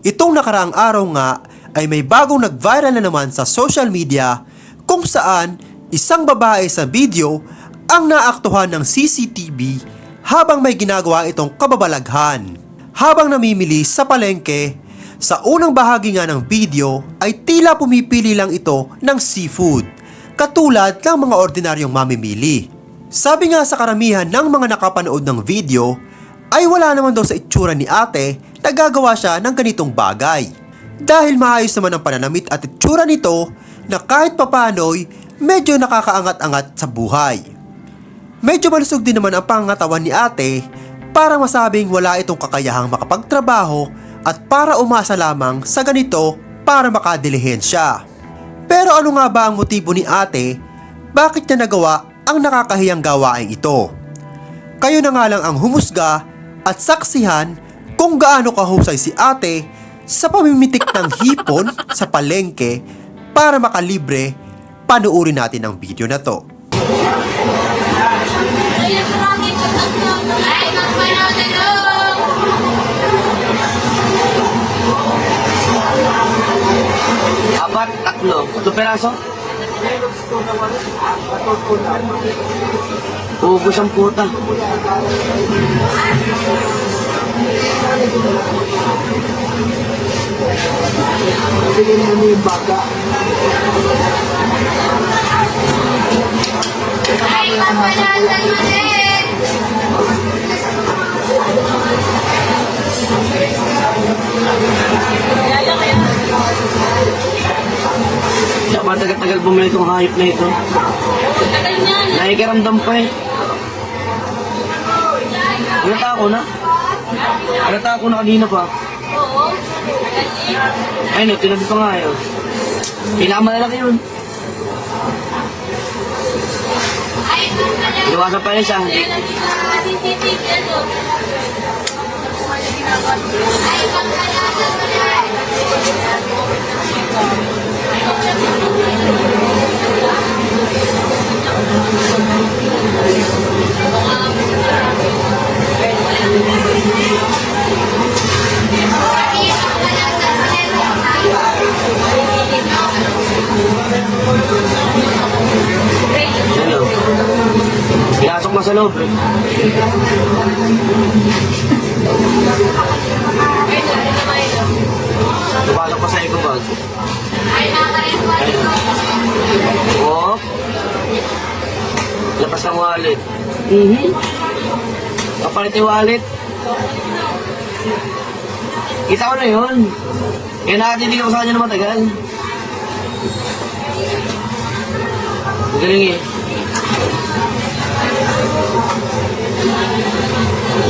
Itong nakaraang araw nga ay may bagong nag-viral na naman sa social media kung saan isang babae sa video ang naaktuhan ng CCTV habang may ginagawa itong kababalaghan. Habang namimili sa palengke, sa unang bahagi nga ng video ay tila pumipili lang ito ng seafood, katulad ng mga ordinaryong mamimili. Sabi nga sa karamihan ng mga nakapanood ng video, ay wala naman daw sa itsura ni ate na gagawa siya ng ganitong bagay. Dahil maayos naman ang pananamit at itsura nito na kahit papano'y medyo nakakaangat-angat sa buhay. Medyo malusog din naman ang pangatawan ni ate para masabing wala itong kakayahang makapagtrabaho at para umasa lamang sa ganito para makadilihensya. Pero ano nga ba ang motibo ni ate? Bakit niya nagawa ang nakakahiyang gawain ito? Kayo na nga lang ang humusga at saksihan kung gaano kahusay si ate sa pamimitik ng hipon sa palengke para makalibre panuuri natin ang video na to. Apat, tatlo. Ito peraso? Ubus ang puta. Ay, magpanasan mo din! Siya ba tagal-tagal bumili itong hayop na ito? Nakikiramdam pa eh. Halata ako na. Halata ako na kanina pa. Oo. Ay no, tinabi pa nga yun. Pinakamalaki yun. Iwasan pa rin siya. Hindi. Ay, magpanasan mo din! Pinasok na sa loob. Tupasok pa sa eco bag. Oo. Lapas ng wallet. Mhm. Kapalit yung wallet. Kita ko na yun. Kaya nakatitig ako sa kanya na matagal. Galing eh.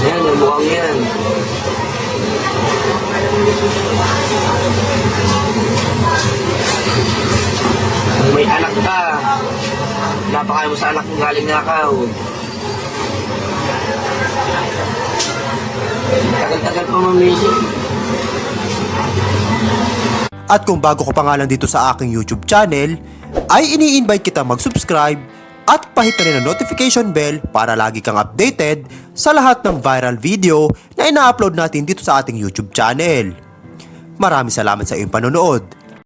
Yan, yung mukhang yan. Kung may anak ka, napakaya mo sa anak mo galing nakaw. Tagal-tagal pa mamili. At kung bago ko pa nga lang dito sa aking YouTube channel, ay ini-invite kita mag-subscribe at pahit rin ang notification bell para lagi kang updated sa lahat ng viral video na ina-upload natin dito sa ating YouTube channel. Maraming salamat sa iyong panonood.